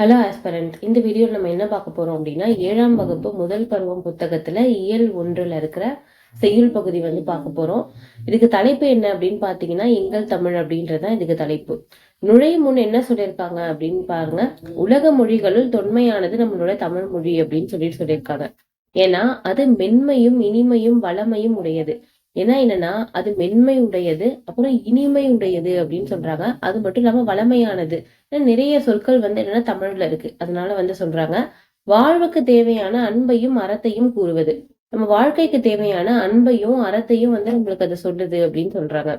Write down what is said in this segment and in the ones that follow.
Hello aspirant இந்த வீடியோவில் நம்ம என்ன பார்க்க போறோம் அப்படின்னா ஏழாம் வகுப்பு முதல் பருவம் புத்தகத்துல இயல் ஒன்றுல இருக்கிற செய்யுள் பகுதி வந்து பார்க்க போறோம். இதுக்கு தலைப்பு என்ன அப்படின்னு பாத்தீங்கன்னா எங்கள் தமிழ் அப்படின்றதுதான் இதுக்கு தலைப்பு. நுழையும் முன் என்ன சொல்லியிருக்காங்க அப்படின்னு பாருங்க. உலக மொழிகளுள் தொன்மையானது நம்மளோட தமிழ் மொழி அப்படின்னு சொல்லிட்டு சொல்லியிருக்காங்க. ஏன்னா அது மென்மையும் இனிமையும் வளமையும் உடையது. ஏன்னா என்னன்னா அது மென்மை உடையது அப்புறம் இனிமை உடையது அப்படின்னு சொல்றாங்க. அது மட்டும் இல்லாம வளமையானது. நிறைய சொற்கள் வந்து என்னன்னா தமிழ்ல இருக்கு. அதனால வந்து சொல்றாங்க. வாழ்வுக்கு தேவையான அன்பையும் அறத்தையும் கூறுவது. நம்ம வாழ்க்கைக்கு தேவையான அன்பையும் அறத்தையும் வந்து நம்மளுக்கு அதை சொல்லுது அப்படின்னு சொல்றாங்க.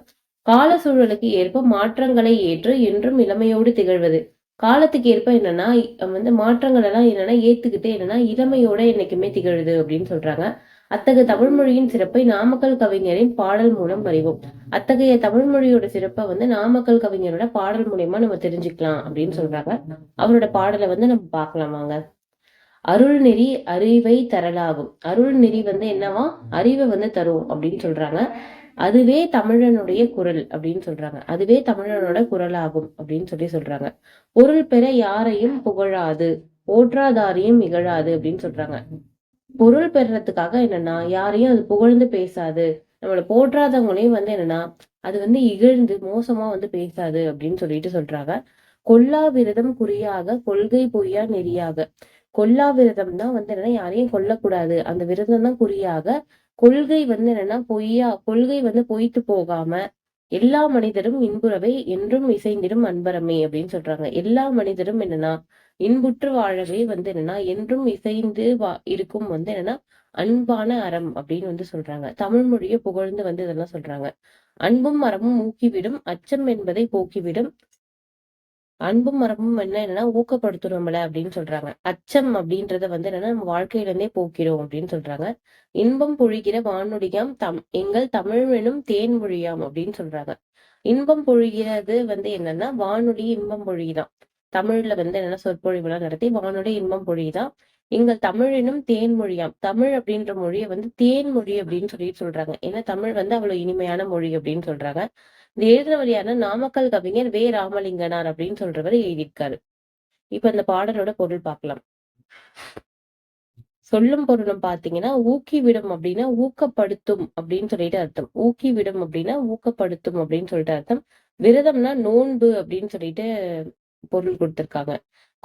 கால சூழலுக்கு ஏற்ப மாற்றங்களை ஏற்று என்றும் இளமையோடு திகழ்வது. காலத்துக்கு ஏற்ப என்னன்னா வந்து மாற்றங்கள் எல்லாம் என்னன்னா ஏத்துக்கிட்டு என்னன்னா இளமையோட என்னைக்குமே திகழுது அப்படின்னு சொல்றாங்க. அத்தகைய தமிழ்மொழியின் சிறப்பை நாமக்கல் கவிஞரின் பாடல் மூலம் அறிவோம். அத்தகைய தமிழ்மொழியோட சிறப்பை வந்து நாமக்கல் கவிஞரோட பாடல் மூலியமா நம்ம தெரிஞ்சுக்கலாம் அப்படின்னு சொல்றாங்க. அவரோட பாடலை வந்து நம்ம பார்க்கலாம் வாங்க அருள் நெறி அறிவை தரலாகும். அருள் நெறி வந்து என்னவா? அறிவை வந்து தரும் அப்படின்னு சொல்றாங்க. அதுவே தமிழனுடைய குரல் அப்படின்னு சொல்றாங்க. அதுவே தமிழனோட குரலாகும் அப்படின்னு சொல்லி சொல்றாங்க. பொருள் பெற யாரையும் புகழாது. ஓற்றாதாரையும் இகழாது அப்படின்னு சொல்றாங்க. பொருள் பெறுறதுக்காக என்னன்னா யாரையும் அது புகழ்ந்து பேசாது. நம்மளை போற்றாதவங்களையும் வந்து என்னன்னா அது வந்து இகழ்ந்து மோசமா வந்து பேசாது அப்படின்னு சொல்லிட்டு சொல்றாங்க. கொல்லா விரதம் குறியாக கொள்கை பொய்யா நெறியாக. கொல்லா விரதம் தான் வந்து என்னன்னா யாரையும் கொல்லக்கூடாது. அந்த விரதம் தான் குறியாக. கொள்கை வந்து என்னன்னா பொய்யா கொள்கை வந்து பொய்த்து போகாம எல்லா மனிதரும் இன்புறவை என்றும் இசைந்திடும் அன்பரமே அப்படின்னு சொல்றாங்க. எல்லா மனிதரும் என்னன்னா இன்புற்று வாழவே வந்து என்னன்னா என்றும் இசைந்து வா இருக்கும் வந்து என்னன்னா அன்பான அறம் அப்படின்னு வந்து சொல்றாங்க. தமிழ் மொழியை புகழ்ந்து வந்து இதெல்லாம் சொல்றாங்க. அன்பும் அறமும் ஊக்கிவிடும் அச்சம் என்பதை போக்கிவிடும். அன்பும் மரமும் என்ன என்னன்னா ஊக்கப்படுத்தும் அப்படின்னு சொல்றாங்க. அச்சம் அப்படின்றத வந்து என்னன்னா நம்ம வாழ்க்கையில இருந்தே போக்கிறோம் அப்படின்னு சொல்றாங்க. இன்பம் பொழிகிற வானொலியாம் தம் எங்கள் தமிழ் எனும் தேன் மொழியாம் அப்படின்னு சொல்றாங்க. இன்பம் பொழிகிறது வந்து என்னன்னா வானொலி இன்பம் பொழிதான். தமிழ்ல வந்து என்னன்னா சொற்பொழிவுலாம் நடத்தி வானொலி இன்பம் பொழிதான். எங்கள் தமிழினும் தேன்மொழியாம் தமிழ் அப்படின்ற மொழியை வந்து தேன் மொழி அப்படின்னு சொல்லிட்டு சொல்றாங்க. ஏன்னா தமிழ் வந்து அவ்வளவு இனிமையான மொழி அப்படின்னு சொல்றாங்க. இந்த எழுதுற வழியான நாமக்கல் கவிஞர் வே. ராமலிங்கனார் அப்படின்னு சொல்றவர் எழுதியிருக்காரு. இப்ப இந்த பாடலோட பொருள் பார்க்கலாம். சொல்லும் பொருளும் பாத்தீங்கன்னா ஊக்கி விடும் அப்படின்னா ஊக்கப்படுத்தும் அப்படின்னு சொல்லிட்டு அர்த்தம். ஊக்கி விடும் அப்படின்னா ஊக்கப்படுத்தும் அப்படின்னு சொல்லிட்டு அர்த்தம். விரதம்னா நோன்பு அப்படின்னு சொல்லிட்டு பொருள் கொடுத்திருக்காங்க.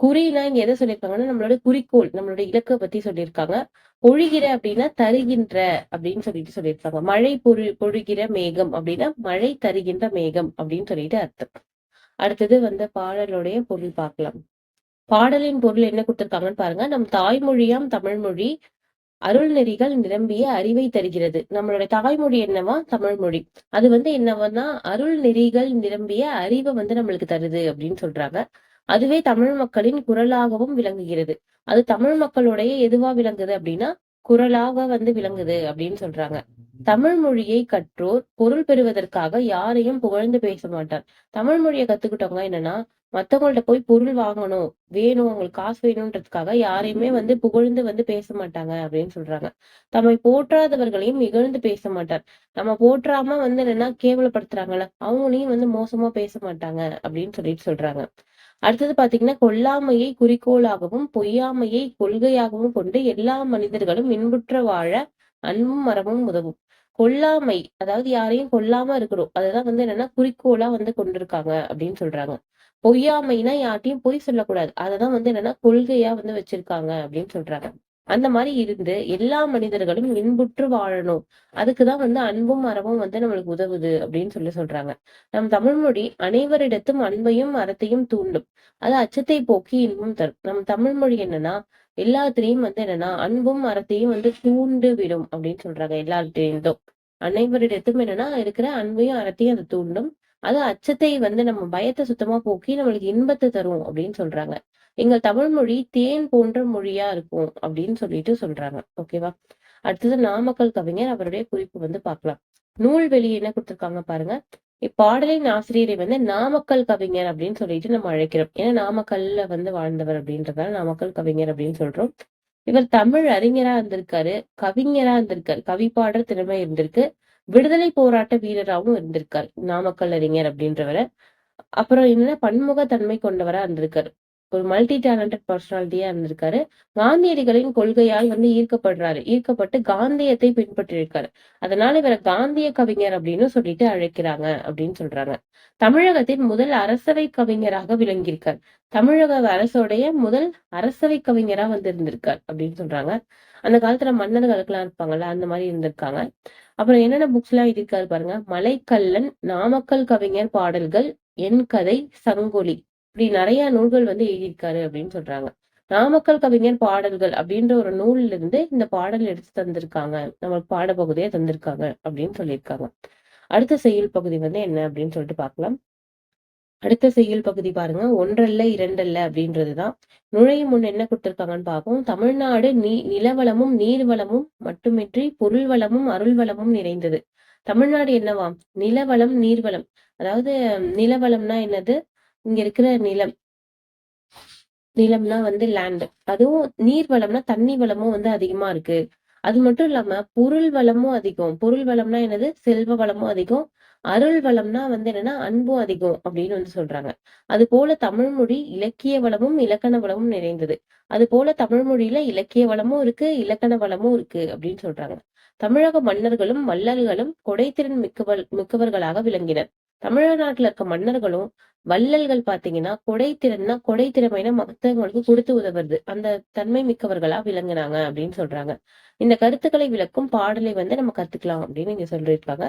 குறினா இங்க எதை சொல்லியிருக்காங்கன்னா நம்மளோட குறிக்கோள் நம்மளோட இலக்கை பத்தி சொல்லியிருக்காங்க. பொழிகிற அப்படின்னா தருகின்ற அப்படின்னு சொல்லிட்டு சொல்லியிருக்காங்க. மழை பொழு பொழிகிற மேகம் அப்படின்னா மழை தருகின்ற மேகம் அப்படின்னு சொல்லிட்டு அர்த்தம். அடுத்தது வந்து பாடலுடைய பொருள் பார்க்கலாம். பாடலின் பொருள் என்ன கொடுத்திருக்காங்கன்னு பாருங்க. நம் தாய்மொழியாம் தமிழ் மொழி அருள் நெறிகள் நிரம்பிய அறிவை தருகிறது. நம்மளுடைய தாய்மொழி என்னவா? தமிழ் மொழி அது வந்து என்னவன்னா அருள் நெறிகள் நிரம்பிய அறிவை வந்து நம்மளுக்கு தருது அப்படின்னு சொல்றாங்க. அதுவே தமிழ் மக்களின் குரலாகவும் விளங்குகிறது. அது தமிழ் மக்களுடைய எதுவா விளங்குது அப்படின்னா குரலாக வந்து விளங்குது அப்படின்னு சொல்றாங்க. தமிழ் மொழியை கற்றோர் பொருள் பெறுவதற்காக யாரையும் புகழ்ந்து பேச மாட்டார். தமிழ் மொழியை கத்துக்கிட்டவங்க என்னன்னா மத்தவங்கள்ட்ட போய் பொருள் வாங்கணும் வேணும் உங்களுக்கு காசு வேணும்ன்றதுக்காக யாரையுமே வந்து புகழ்ந்து வந்து பேச மாட்டாங்க அப்படின்னு சொல்றாங்க. தம்மை போற்றாதவர்களையும் இகழ்ந்து பேச மாட்டார். நம்ம போற்றாம வந்து என்னன்னா கேவலப்படுத்துறாங்கல்ல அவங்களையும் வந்து மோசமா பேச மாட்டாங்க அப்படின்னு சொல்லிட்டு சொல்றாங்க. அடுத்தது பாத்தீங்கன்னா கொல்லாமையை குறிக்கோளாகவும் பொய்யாமையை கொள்கையாகவும் கொண்டு எல்லா மனிதர்களும் இன்புற்ற வாழ அன்பும் மரமும் உதவும். கொல்லாமை அதாவது யாரையும் கொல்லாம இருக்கணும் அதுதான் வந்து என்னன்னா குறிக்கோளா வந்து கொண்டிருக்காங்க அப்படின்னு சொல்றாங்க. பொய்யாமைனா யார்ட்டையும் பொய் சொல்லக்கூடாது. அததான் வந்து என்னன்னா கொள்கையா வந்து வச்சிருக்காங்க அப்படின்னு சொல்றாங்க. அந்த மாதிரி இருந்து எல்லா மனிதர்களும் இன்புற்று வாழணும். அதுக்குதான் வந்து அன்பும் அறமும் வந்து நம்மளுக்கு உதவுது அப்படின்னு சொல்லி சொல்றாங்க. நம் தமிழ் மொழி அனைவரிடத்தும் அன்பையும் அறத்தையும் தூண்டும். அது அச்சத்தை போக்கி இன்பம் தரும். நம் தமிழ் மொழி என்னன்னா எல்லாத்திலையும் வந்து என்னன்னா அன்பும் அறத்தையும் வந்து தூண்டு விடும் அப்படின்னு சொல்றாங்க எல்லார்கிட்டையும் அனைவரிடத்தும் என்னன்னா இருக்கிற அன்பையும் அறத்தையும் அது தூண்டும். அது அச்சத்தை வந்து நம்ம பயத்தை சுத்தமா போக்கி நம்மளுக்கு இன்பத்தை தரும் அப்படின்னு சொல்றாங்க. எங்கள் தமிழ் மொழி தேன் போன்ற மொழியா இருக்கும் அப்படின்னு சொல்லிட்டு சொல்றாங்க. ஓகேவா அடுத்தது நாமக்கல் கவிஞர் அவருடைய குறிப்பு வந்து பார்க்கலாம். நூல்வெளி என்ன கொடுத்திருக்காங்க பாருங்க. இப்பாடலின் ஆசிரியரை வந்து நாமக்கல் கவிஞர் அப்படின்னு சொல்லிட்டு நம்ம அழைக்கிறோம். ஏன்னா நாமக்கல்ல வந்து வாழ்ந்தவர் அப்படின்றதால நாமக்கல் கவிஞர் அப்படின்னு சொல்றோம். இவர் தமிழ் அறிஞரா இருந்திருக்காரு கவிஞரா இருந்திருக்காரு கவி பாடுற திறமை இருந்திருக்கு. விடுதலை போராட்ட வீரராகவும் இருந்திருக்காரு. நாமக்கல் அறிஞர் அப்படின்றவரை. அப்புறம் என்னன்னா பன்முக தன்மை கொண்டவரா இருந்திருக்காரு. ஒரு மல்டி டேலண்டட் பர்சனாலிட்டியா இருந்திருக்காரு. காந்தியடிகளின் கொள்கையால் வந்து ஈர்க்கப்படுறாரு. ஈர்க்கப்பட்டு காந்தியத்தை பின்பற்றிருக்காரு அதனால இவரை காந்திய கவிஞர் அப்படின்னு சொல்லிட்டு அழைக்கிறாங்க அப்படின்னு சொல்றாங்க. தமிழகத்தின் முதல் அரசவை கவிஞராக விளங்கியிருக்கார். தமிழக அரசோடைய முதல் அரசவை கவிஞரா வந்து இருந்திருக்கார் அப்படின்னு சொல்றாங்க. அந்த காலத்துல மன்னர்களுக்கெல்லாம் இருப்பாங்கல்ல அந்த மாதிரி இருந்திருக்காங்க. அப்புறம் என்னென்ன புக்ஸ் எல்லாம் எழுதியிருக்காரு பாருங்க. மலைக்கல்லன் நாமக்கல் கவிஞர் பாடல்கள் என் கதை சங்கொலி. இப்படி நிறைய நூல்கள் வந்து எழுதியிருக்காரு அப்படின்னு சொல்றாங்க. நாமக்கல் கவிஞர் பாடல்கள் அப்படின்ற ஒரு நூல்ல இருந்து இந்த பாடல் எடுத்து தந்திருக்காங்க. நம்மளுக்கு பாடப்பகுதியை தந்திருக்காங்க அப்படின்னு சொல்லியிருக்காங்க. அடுத்த செய்யுள் பகுதி வந்து என்ன அப்படின்னு சொல்லிட்டு பார்க்கலாம். அடுத்த செய்யுள் பகுதி பாருங்க. ஒன்றல்ல இரண்டல்ல அப்படின்றதுதான். நுழையும் முன் என்ன கொடுத்திருக்காங்கன்னு பார்ப்போம். தமிழ்நாடு நீ நிலவளமும் நீர்வளமும் மட்டுமின்றி பொருள் வளமும் அருள் வளமும் நிறைந்தது. தமிழ்நாடு என்னவாம்? நிலவளம் நீர்வளம். அதாவது நிலவளம்னா என்னது? இங்க இருக்கிற நிலம். நிலம்னா வந்து லேண்ட் அதுவும் நீர் வளம்னா தண்ணி வளமும் வந்து அதிகமா இருக்கு. அது மட்டும் இல்லாம பொருள் வளமும் அதிகம். பொருள் வளம்னா என்னது? செல்வ வளமும் அதிகம். அருள் வளம்னா வந்து என்னன்னா அன்பும் அதிகம் அப்படின்னு வந்து சொல்றாங்க. அது போல தமிழ் மொழி இலக்கிய வளமும் இலக்கண வளமும் நிறைந்தது. அது போல தமிழ் மொழியில இலக்கிய வளமும் இருக்கு இலக்கண வளமும் இருக்கு அப்படின்னு சொல்றாங்க. தமிழக மன்னர்களும் மல்லர்களும் கொடைத்திறன் மிக்கவர் மிக்கவர்களாக விளங்கினர். தமிழ்நாட்டுல இருக்க மன்னர்களும் வள்ளல்கள் பாத்தீங்கன்னா கொடைத்திறன்னா கொடை திறமைனா மத்தவங்களுக்கு கொடுத்து உதவுறது. அந்த தன்மை மிக்கவர்களா விளங்குனாங்க அப்படின்னு சொல்றாங்க. இந்த கருத்துக்களை விளக்கும் பாடலை வந்து நம்ம கத்துக்கலாம் அப்படின்னு இங்க சொல்லியிருக்காங்க.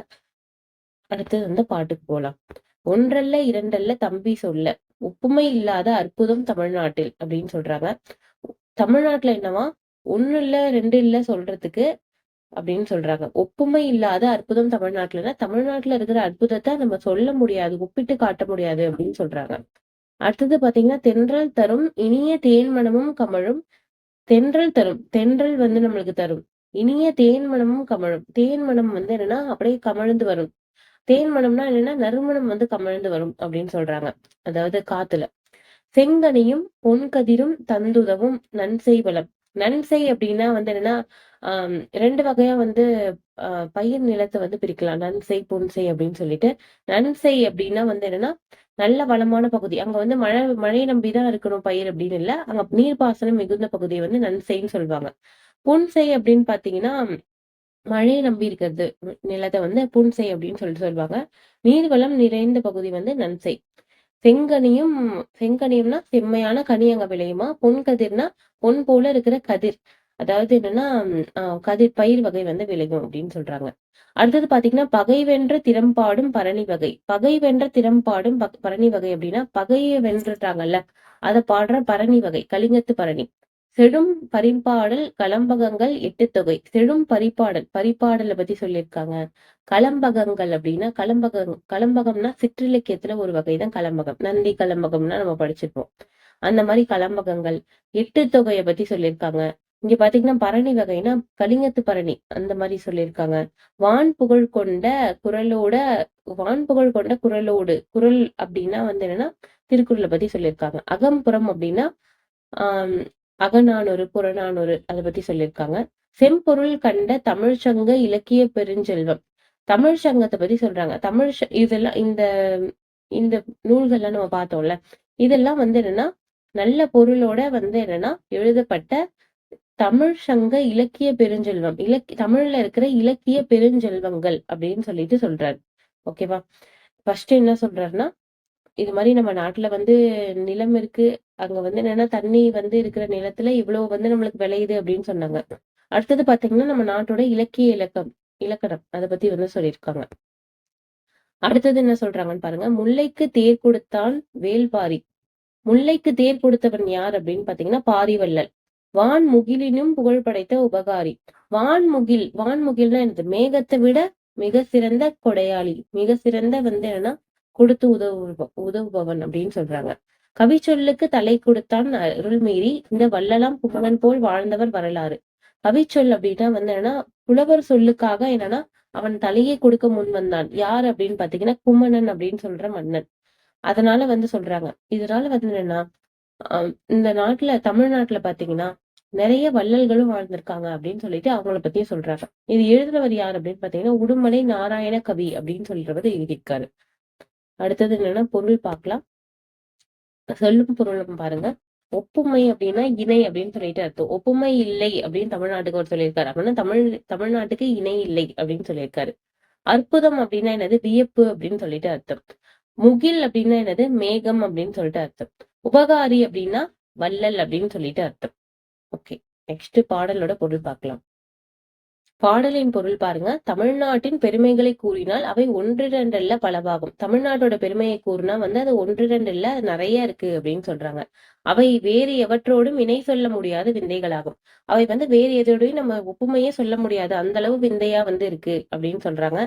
அடுத்தது வந்து பாட்டுக்கு போலாம். ஒன்றல்ல இரண்டல்ல தம்பி சொல்ல ஒப்புமை இல்லாத அற்புதம் தமிழ்நாட்டில் அப்படின்னு சொல்றாங்க. தமிழ்நாட்டுல என்னவா? ஒண்ணு இல்ல ரெண்டு இல்ல சொல்றதுக்கு அப்படின்னு சொல்றாங்க. ஒப்புமை இல்லாத அற்புதம் தமிழ்நாட்டுலன்னா தமிழ்நாட்டுல இருக்கிற அற்புதத்தை நம்ம சொல்ல முடியாது ஒப்பிட்டு காட்ட முடியாது அப்படின்னு சொல்றாங்க. அடுத்தது பாத்தீங்கன்னா தென்றல் தரும் இனிய தேன்மனமும் கமழும். தென்றல் தரும் தென்றல் வந்து நம்மளுக்கு தரும். இனிய தேன்மனமும் கமழும். தேன் மனம் வந்து என்னன்னா அப்படியே கமழ்ந்து வரும். தேன் மனம்னா என்னன்னா நறுமணம் வந்து கமழ்ந்து வரும் அப்படின்னு சொல்றாங்க. அதாவது காத்துல. செங்கனியும் பொன்கதிரும் தந்துதவும் நன்செய் வளம். நன்செய் அப்படின்னா வந்து என்னன்னா ஆஹ் ரெண்டு வகையா வந்து ஆஹ் பயிர் நிலத்தை வந்து பிரிக்கலாம். நன்செய் புன்செய் அப்படின்னு சொல்லிட்டு. நன்செய் அப்படின்னா வந்து என்னன்னா நல்ல வளமான பகுதி. அங்க வந்து மழை மழை நம்பிதான் இருக்கணும் பயிர் அப்படின்னு இல்ல. அங்க நீர்ப்பாசனம் மிகுந்த பகுதியை வந்து நன்செய்ன்னு சொல்லுவாங்க. புன்செய் அப்படின்னு பாத்தீங்கன்னா மழையை நம்பி இருக்கிறது நிலத்தை வந்து புன்செய் அப்படின்னு சொல்லிட்டு சொல்லுவாங்க. நீர்வளம் நிறைந்த பகுதி வந்து நன்செய். செங்கனியும் செங்கனியும்னா செம்மையான கனி அங்க விளையுமா? பொன் கதிர்னா பொன் போல இருக்கிற கதிர். அதாவது என்னன்னா கதிர் பயிர் வகை வந்து விளையும் அப்படின்னு சொல்றாங்க. அடுத்தது பாத்தீங்கன்னா பகை வென்ற திறம்பாடும் பரணி வகை. பகை வென்ற திறம்பாடும் பரணி வகை அப்படின்னா பகையை வென்றுட்டாங்கல்ல அதை பாடுற பரணி வகை கலிங்கத்து பரணி. செடும் பரிபாடல் கலம்பகங்கள் எட்டு தொகை. செடும் பரிபாடல் பரிபாடலை பத்தி சொல்லியிருக்காங்க. கலம்பகங்கள் அப்படின்னா கலம்பகம் கலம்பகம்னா சிற்றிலக்கியத்துல ஒரு வகைதான் கலம்பகம். நந்தி கலம்பகம்னா நம்ம படிச்சிருப்போம். அந்த மாதிரி கலம்பகங்கள் எட்டு தொகையை பத்தி சொல்லியிருக்காங்க. இங்க பாத்தீங்கன்னா பரணி வகைனா கலிங்கத்து பரணி அந்த மாதிரி சொல்லியிருக்காங்க. வான் புகழ் கொண்ட குரலோட வான் புகழ் கொண்ட குரலோடு குரல் அப்படின்னா வந்து என்னன்னா திருக்குறளை பத்தி சொல்லியிருக்காங்க. அகம்புறம் அப்படின்னா ஆஹ் அகநானூறு புறநானூறு அதை பத்தி சொல்லியிருக்காங்க. செம்பொருள் கண்ட தமிழ் சங்க இலக்கிய பெருஞ்செல்வம். தமிழ் சங்கத்தை பத்தி சொல்றாங்க. தமிழ் இதெல்லாம் இந்த இந்த நூல்கள்லாம் நம்ம பார்த்தோம்ல இதெல்லாம் வந்து என்னன்னா நல்ல பொருளோட வந்து என்னன்னா எழுதப்பட்ட தமிழ் சங்க இலக்கிய பெருஞ்செல்வம் இலக்கிய தமிழ்ல இருக்கிற இலக்கிய பெருஞ்செல்வங்கள் அப்படின்னு சொல்லிட்டு சொல்றாரு. ஓகேவா ஃபர்ஸ்ட் என்ன சொல்றாருன்னா இது மாதிரி நம்ம நாட்டுல வந்து நிலம் இருக்கு. அங்க வந்து என்னன்னா தண்ணி வந்து இருக்கிற நிலத்துல இவ்வளவு வந்து நம்மளுக்கு விளையுது அப்படின்னு சொன்னாங்க. அடுத்தது பாத்தீங்கன்னா நம்ம நாட்டோட இலக்கிய இலக்கம் இலக்கணம் அதை பத்தி வந்து சொல்லியிருக்காங்க. அடுத்தது என்ன சொல்றாங்கன்னு பாருங்க முல்லைக்கு தேர் கொடுத்தான் வேல்பாரி முல்லைக்கு தேர் கொடுத்தவன் யார் அப்படின்னு பாத்தீங்கன்னா பாரிவள்ளல் வான்முகிலினும் புகழ் படைத்த உபகாரி. வான்முகில் வான்முகில்னா என்னது? மேகத்தை விட மிக சிறந்த கொடையாளி மிக சிறந்த வந்து என்னன்னா கொடுத்து உதவு உதவுபவன் அப்படின்னு சொல்றாங்க. கவி சொல்லுக்கு தலை கொடுத்தான் அருள்மீறி இந்த வள்ளலாம் புகழன் போல் வாழ்ந்தவர் வரலாறு. கவிச்சொல் அப்படின்னா வந்து என்னன்னா புலவர் சொல்லுக்காக என்னன்னா அவன் தலையை கொடுக்க முன் வந்தான். யார் அப்படின்னு பாத்தீங்கன்னா கும்மணன் அப்படின்னு சொல்ற மன்னன். அதனால வந்து சொல்றாங்க. இதனால வந்து என்னன்னா இந்த நாட்டுல தமிழ்நாட்டுல பாத்தீங்கன்னா நிறைய வள்ளல்களும் வாழ்ந்திருக்காங்க அப்படின்னு சொல்லிட்டு அவங்கள பத்தியும் சொல்றாங்க. இது எழுதுறவர் யார் அப்படின்னு பாத்தீங்கன்னா உடுமலை நாராயண கவி அப்படின்னு சொல்றவர் எழுதியிருக்காரு அடுத்தது என்னன்னா பொருள் பார்க்கலாம். சொல்லும் பொருளும் பாருங்க. ஒப்புமை அப்படின்னா இணை அப்படின்னு சொல்லிட்டு அர்த்தம். ஒப்புமை இல்லை அப்படின்னு தமிழ்நாட்டுக்கு அவர் சொல்லியிருக்காரு. அப்படின்னா தமிழ் தமிழ்நாட்டுக்கு இணை இல்லை அப்படின்னு சொல்லியிருக்காரு. அற்புதம் அப்படின்னா என்னது? வியப்பு அப்படின்னு சொல்லிட்டு அர்த்தம். முகில் அப்படின்னா என்னது? மேகம் அப்படின்னு சொல்லிட்டு அர்த்தம். உபகாரி அப்படின்னா வள்ளல் அப்படின்னு சொல்லிட்டு அர்த்தம். ஓகே நெக்ஸ்ட் பாடலோட பொருள் பார்க்கலாம். பாடலின் பொருள் பாருங்க. தமிழ்நாட்டின் பெருமைகளை கூறினால் அவை ஒன்றிரண்டல்ல பலவாகும். தமிழ்நாட்டோட பெருமையை கூறினா வந்து அது ஒன்றிரண்டல்ல நிறைய இருக்கு அப்படின்னு சொல்றாங்க. அவை வேறு எவற்றோடும் இணை சொல்ல முடியாத விந்தைகளாகும். அவை வந்து வேறு எதோடையும் நம்ம ஒப்புமையே சொல்ல முடியாது. அந்த அளவு விந்தையா வந்து இருக்கு அப்படின்னு சொல்றாங்க.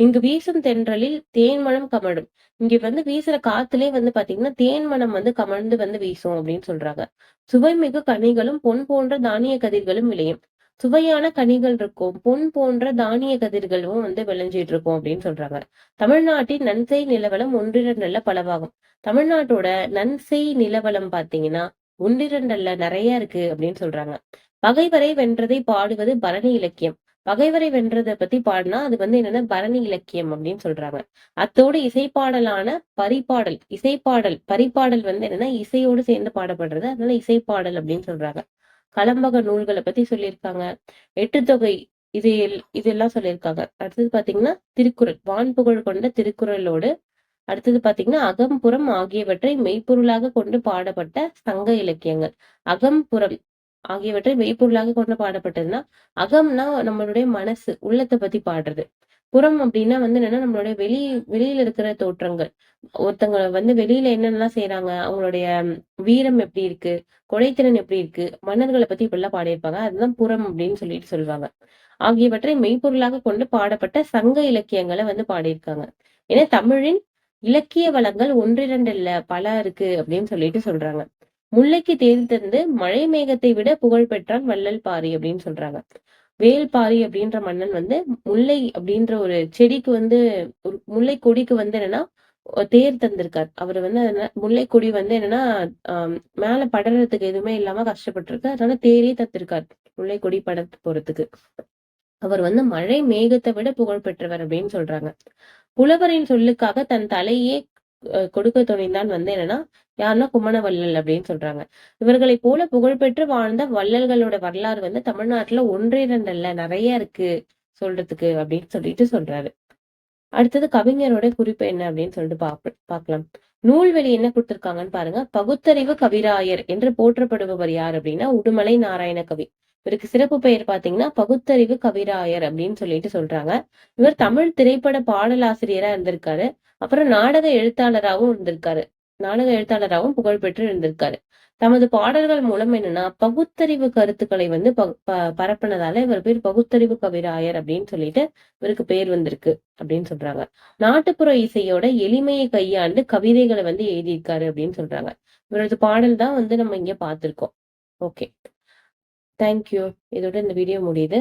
இங்கு வீசும் தென்றலில் தேன்மணம் கமழும். இங்க வந்து வீசுற காத்துலயே வந்து பாத்தீங்கன்னா தேன்மணம் வந்து கமழ்ந்து வந்து வீசும் அப்படின்னு சொல்றாங்க. சுவைமிகு கனிகளும் பொன் போன்ற தானிய கதிர்களும் விளையும். சுவையான கனிகள் இருக்கும். பொன் போன்ற தானிய கதிர்களும் வந்து விளைஞ்சிட்டு இருக்கும் அப்படின்னு சொல்றாங்க. தமிழ்நாட்டின் நன்செய் நிலவலம் ஒன்றிரண்டல்ல பலவாகும். தமிழ்நாட்டோட நன்செய் நிலவலம் பாத்தீங்கன்னா ஒன்றிரண்டல்ல நிறைய இருக்கு அப்படின்னு சொல்றாங்க. பகைவரை வென்றதை பாடுவது பரணி இலக்கியம். பகைவரை வென்றதை பத்தி பாடினா அது வந்து என்னன்னா பரணி இலக்கியம் அப்படின்னு சொல்றாங்க. அத்தோடு இசைப்பாடலான பரிபாடல் இசைப்பாடல் பரிபாடல் வந்து என்னன்னா இசையோடு சேர்ந்து பாடப்படுறது அதனால இசைப்பாடல் அப்படின்னு சொல்றாங்க. கலம்பக நூல்களை பத்தி சொல்லியிருக்காங்க. எட்டு தொகை இது இதெல்லாம் சொல்லியிருக்காங்க. அடுத்தது பாத்தீங்கன்னா திருக்குறள் வான்புகழ் கொண்ட திருக்குறளோடு அடுத்தது பாத்தீங்கன்னா அகம்புறம் ஆகியவற்றை மெய்ப்பொருளாக கொண்டு பாடப்பட்ட சங்க இலக்கியங்கள். அகம்புறம் ஆகியவற்றை மெய்ப்பொருளாக கொண்டு பாடப்பட்டதுன்னா அகம்னா நம்மளுடைய மனசு உள்ளத்தை பத்தி பாடுறது. புறம் அப்படின்னா வந்து என்னன்னா நம்மளுடைய வெளி வெளியில இருக்கிற தோற்றங்கள். ஒருத்தங்க வந்து வெளியில என்னென்னலாம் செய்யறாங்க அவங்களுடைய வீரம் எப்படி இருக்கு கொடைத்திறன் எப்படி இருக்கு மன்னர்களை பத்தி இப்படிலாம் பாடியிருப்பாங்க. அதுதான் புறம் அப்படின்னு சொல்லிட்டு சொல்லுவாங்க. ஆகியவற்றை மெய்ப்பொருளாக கொண்டு பாடப்பட்ட சங்க இலக்கியங்களை வந்து பாடியிருக்காங்க. ஏன்னா தமிழின் இலக்கிய வளங்கள் ஒன்றிரண்டு இல்ல பல இருக்கு அப்படின்னு சொல்லிட்டு சொல்றாங்க. முல்லைக்கு தேடி தந்து மழை மேகத்தை விட புகழ் பெற்றான் வள்ளல் பாரி அப்படின்னு சொல்றாங்க. வேல்பாரி அப்படின்ற மன்னன் வந்து முல்லை அப்படின்ற ஒரு செடிக்கு வந்து ஒரு முல்லை கொடிக்கு வந்து என்னன்னா தேர் தந்திருக்கார். அவர் வந்து முல்லை கொடி வந்து என்னன்னா மேல படறதுக்கு எதுவுமே இல்லாம கஷ்டப்பட்டிருக்கு அதனால தேரே தத்திருக்கார் முல்லை கொடி பட போறதுக்கு. அவர் வந்து மழை மேகத்தை விட புகழ் பெற்றவர் அப்படின்னு சொல்றாங்க. புலவரின் சொல்லுக்காக தன் தலையே கொடுக்க துணிந்தான் வந்து என்னன்னா யாருன்னா குமணவல்லல் அப்படின்னு சொல்றாங்க. இவர்களை போல புகழ்பெற்று வாழ்ந்த வள்ளல்களோட வரலாறு வந்து தமிழ்நாட்டுல ஒன்றிரண்டல்ல நிறைய இருக்கு சொல்றதுக்கு அப்படின்னு சொல்லிட்டு சொல்றாரு. அடுத்தது கவிஞரோட குறிப்பு என்ன அப்படின்னு சொல்லிட்டு பாப்ப பாக்கலாம். நூல்வெளி என்ன கொடுத்திருக்காங்கன்னு பாருங்க. பகுத்தறிவு கவிராயர் என்று போற்றப்படுபவர் யார் அப்படின்னா உடுமலை நாராயண கவி. இவருக்கு சிறப்பு பெயர் பாத்தீங்கன்னா பகுத்தறிவு கவிராயர் அப்படின்னு சொல்லிட்டு சொல்றாங்க. இவர் தமிழ் திரைப்பட பாடலாசிரியரா இருந்திருக்காரு. அப்புறம் நாடக எழுத்தாளராகவும் இருந்திருக்காரு. நாடக எழுத்தாளராகவும் புகழ்பெற்று இருந்திருக்காரு. தமது பாடல்கள் மூலம் என்னன்னா பகுத்தறிவு கருத்துக்களை வந்து பரப்பினதால இவர் பேர் பகுத்தறிவு கவிராயர் அப்படின்னு சொல்லிட்டு இவருக்கு பேர் வந்திருக்கு அப்படின்னு சொல்றாங்க. நாட்டுப்புற இசையோட எளிமையை கையாண்டு கவிதைகளை வந்து எழுதியிருக்காரு அப்படின்னு சொல்றாங்க. இவரது பாடல் தான் வந்து நம்ம இங்க பார்த்திருக்கோம். ஓகே. தேங்க்யூ இதோட இந்த வீடியோ முடியுது.